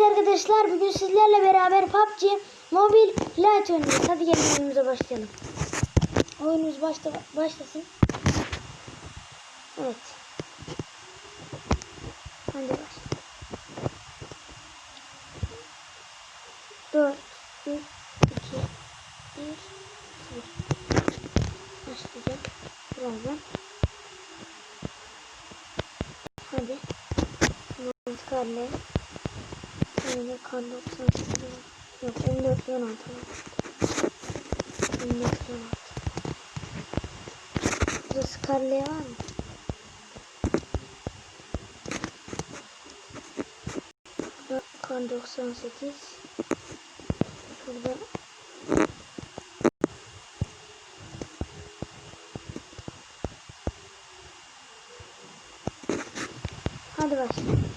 Evet arkadaşlar bugün sizlerle beraber PUBG Mobil Lite oynuyoruz. Hadi gelin oyunumuza başlayalım. Oyunumuz başla başlasın. Evet. Hadi başla. 4 3 2 1 0 Başlayacağım. Birazdan. Hadi. Mantıkarlı. Şöyle kar 98 Yok 14 16 var. 14 16 Burada Scarlet var mı? Burada kar 98 Şurada Hadi başlayalım.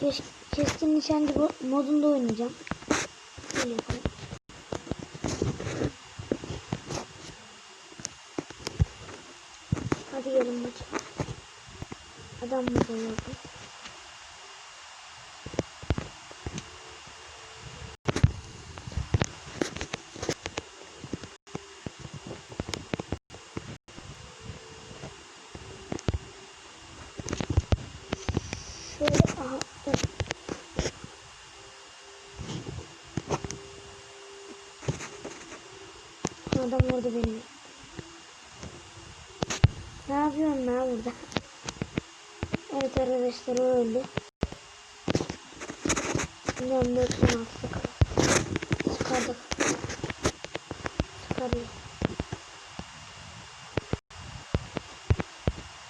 Kes, keskin nişancı modunda oynayacağım. Şöyle yapalım. Hadi gelin maç. Adam burada yok. Şöyle aha. dur. Adam orada benim. Ne yapıyorsun lan burada? Evet arkadaşlar o öldü. Şimdi 14 16 Sıkardık. Sıkardık.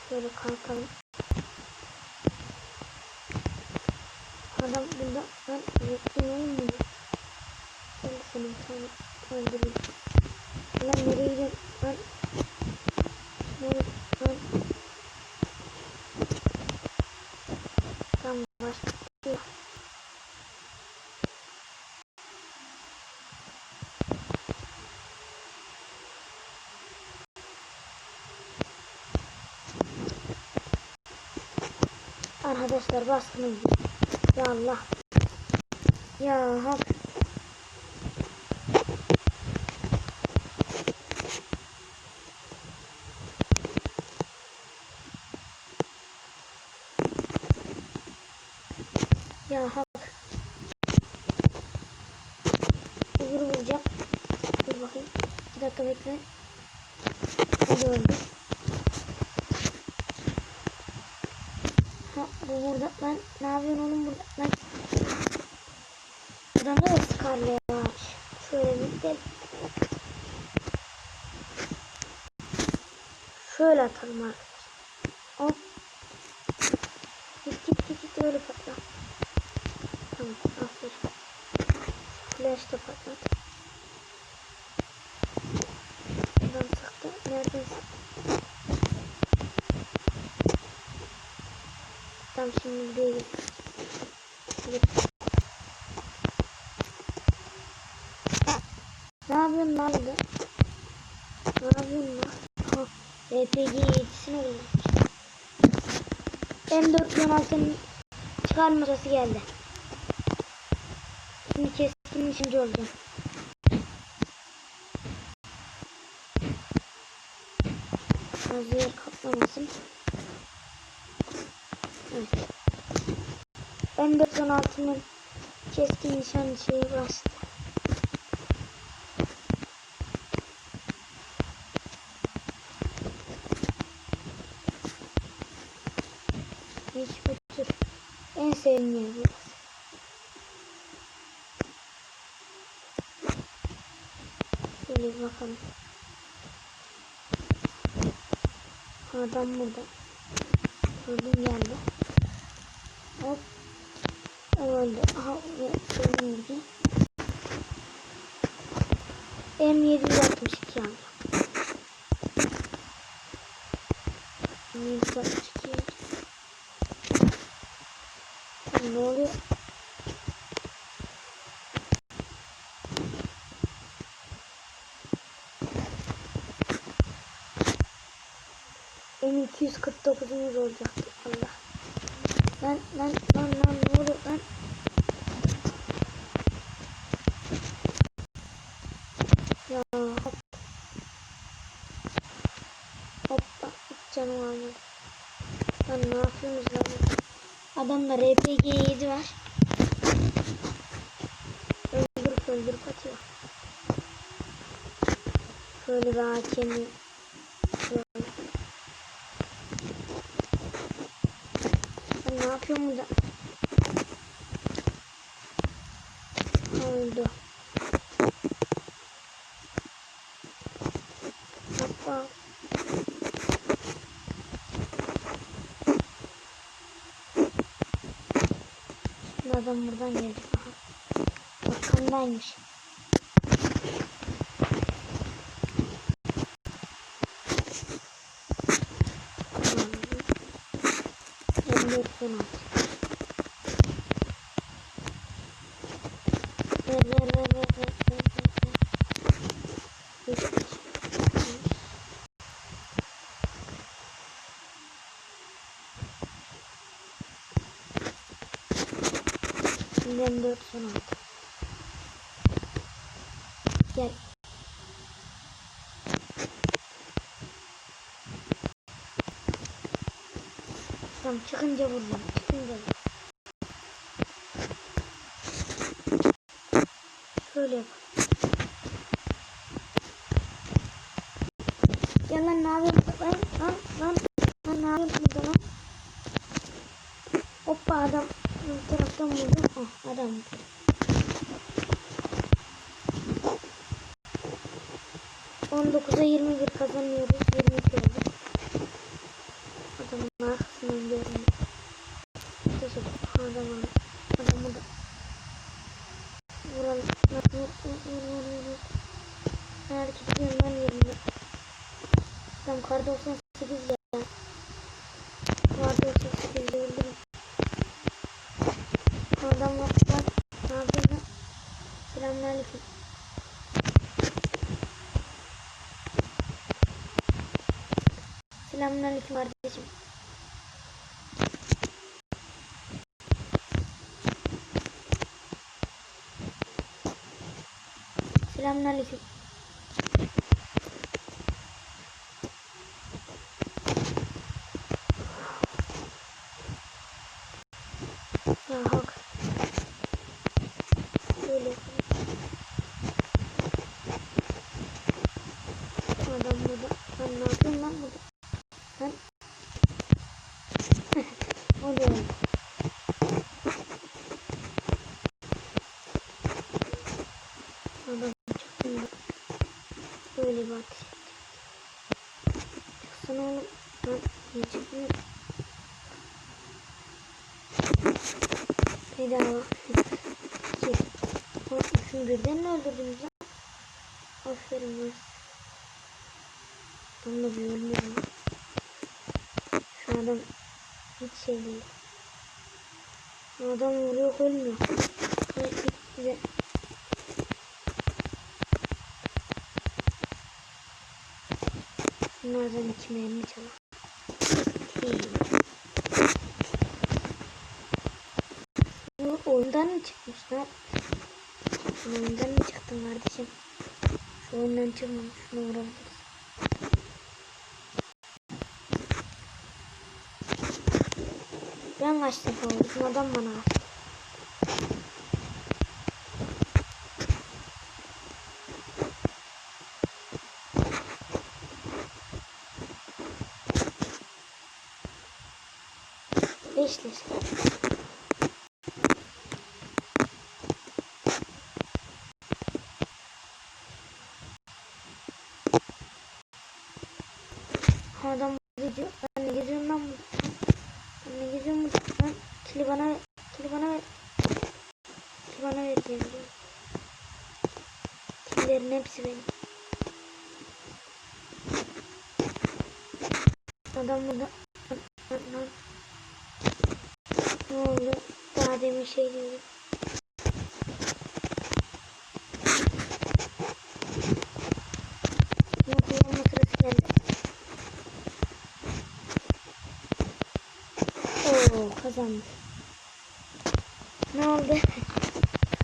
Şöyle kalkalım. Adam burada ben bekliyorum mu? Ben senin sana öldüreyim. Lan nereye gidiyorsun? Lan. Lan. Tamam başlıyor. Arkadaşlar baskınız ya Allah. Ya hak. Ya hak. Öbürü vuracak. Dur bakayım. Bir dakika bekle. Hadi öldü. Ha bu burada lan ne yapıyorsun oğlum burada lan. Adamda da Scarlet var. Şöyle bir gidelim. Şöyle atalım arkadaşlar. Hop. Git git git öyle patla. üstü patlat. Buradan sıktı. Neredeyiz? Tam şimdi değil. Ne yapıyorsun lan burada? Ne yapıyorsun lan? Ha, RPG yetisine geldik. M4 16'nın çıkarmasası geldi. Şimdi kes. 23. oldum. Fazla yer kaplamasın. Evet. M416'nın keskin nişan şeyi bastı. Hiç bu tür en sevdiğim bir bakalım. Adam burada. Gördüm geldi. Hop. Öldü. Aha ve gördüğüm gibi. M762 Benim 249'umuz olacaktı. Allah. Lan lan lan lan ne oluyor lan? Ya hop. Hop hiç canım almadı. Lan ne yapıyorsunuz lan? Adamda RPG 7 var. Öldürüp öldürüp atıyor. Şöyle bir hakemi Ben burada? Oldu. Hoppa. Şimdi adam buradan. Aha. Arkamdaymış. Tamam. 54 16. Ver ver ver ver ver ver ver. ver. Üç, beş. Şimdi M4 son altı. Gel. Tamam çıkınca vuracağım. Çıkınca. Şöyle yap. Ya lan ne yapıyorsun? Lan lan lan. Lan ne yapıyorsun burada lan? Hoppa adam. Bu taraftan vurdum. Ah adam. On dokuza yirmi bir kazanıyoruz. Yirmi iki oldu. Adamın arkasından görünüyor. Teşekkür Adamı da vuralım. Vur vur vur vur vur. Ben hareket ediyorum ben yerimde. Adam kar 98 ya. Kar 98 öldürüm. Adam var var. Ne yapıyorsun lan? Selamünaleyküm. Selamünaleyküm kardeşim. Selamünaleyküm. Ya hak. Böyle yapalım. Adam burada. Ben ne yapıyorum lan burada? Ben... o da öyle. Adam çıktığında bir ateş edecek. Çıksana oğlum. Ben niye çıkmıyor? Bedava. İki. Ama şunu birden mi öldürdünüz lan? Aferin lan. Tam da bir ölmüyor. Şu adam hiç şey değil. Adam vuruyor ölmüyor. Evet, bize. Bunlardan iki mermi çalar. Bu oyundan mı çıkmışlar? Oyundan mı çıktın kardeşim? Şu oyundan çıkmamış. Şunu vurabiliriz. Ben kaç defa vurdum adam bana kaç. 5 lira. Adam gidiyor. Ben de gidiyorum lan buradan. Ben gidiyorum buradan. Kili bana ver. Kili bana ver. Kili bana ver diye biliyorum. Killerin hepsi benim. Adam burada. Ne oldu? Daha demin şey diyordum. Bunu kullanma. Ne oldu?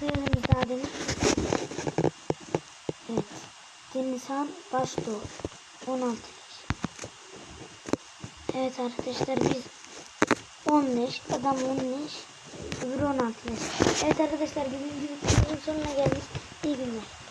Sayalım daha demin. Evet. Denizhan Başdoğu. 16 yaş. Evet arkadaşlar biz 10 leş. Adam 10 leş. Öbürü 16 leş. Evet arkadaşlar bugün videomuzun sonuna geldik. İyi günler.